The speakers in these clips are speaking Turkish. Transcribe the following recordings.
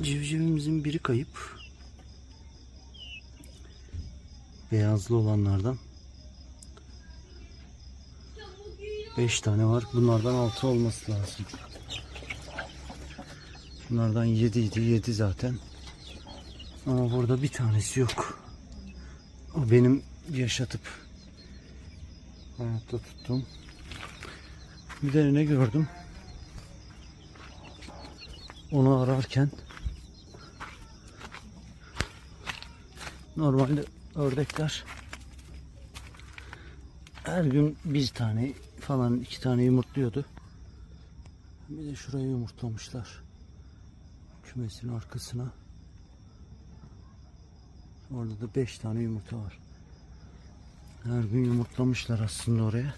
civcivimizin biri kayıp. Beyazlı olanlardan. 5 tane var. Bunlardan 6 olması lazım. Bunlardan 7 idi. 7 zaten. Ama burada bir tanesi yok. O benim yaşatıp hayatta tuttum. Bir de ne gördüm? Onu ararken normalde ördekler her gün bir tane falan iki tane yumurtluyordu. Bir de şurayı yumurtlamışlar. Kümesin arkasına. Orada da beş tane yumurta var. Her gün yumurtlamışlar aslında oraya.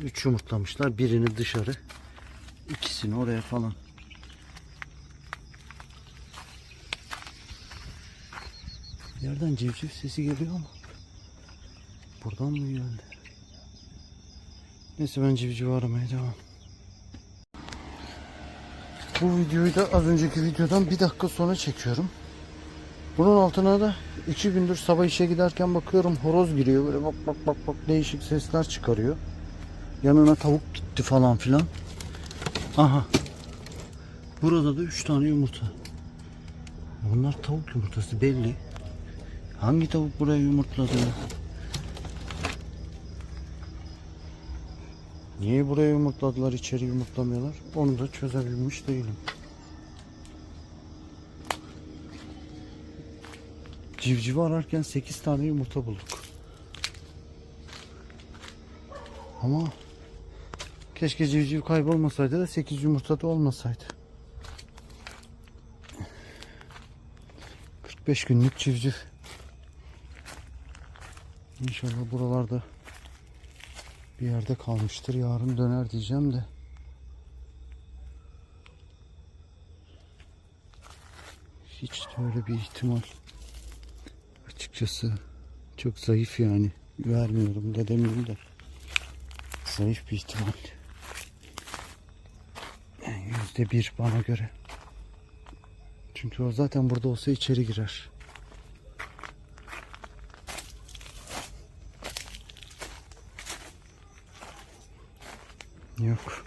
Üç yumurtlamışlar. Birini dışarı. ikisini oraya falan. Yerden civciv sesi geliyor ama buradan mı geldi? Neyse ben civciv aramaya devam. Bu videoyu da az önceki videodan bir dakika sonra çekiyorum. Bunun altına da iki gündür sabah işe giderken bakıyorum horoz giriyor böyle bak bak bak bak değişik sesler çıkarıyor. Yanına tavuk gitti falan filan. Aha. Burada da üç tane yumurta. Bunlar tavuk yumurtası belli. Hangi tavuk buraya yumurtladı? Niye buraya yumurtladılar içeri yumurtlamıyorlar? Onu da çözebilmiş değilim. Civcivi ararken 8 tane yumurta bulduk. Ama keşke civciv kaybolmasaydı da 8 yumurta da olmasaydı. 45 günlük civciv. İnşallah buralarda bir yerde kalmıştır. Yarın döner diyeceğim de. Hiç de öyle bir ihtimal açıkçası çok zayıf yani. Vermiyorum da demeyeyim de. Zayıf bir ihtimal. Yani yüzde bir bana göre. Çünkü o zaten burada olsa içeri girer. Yok.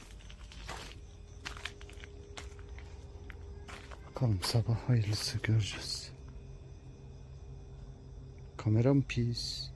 Bakalım sabah hayırlısı göreceğiz. Kameram pis.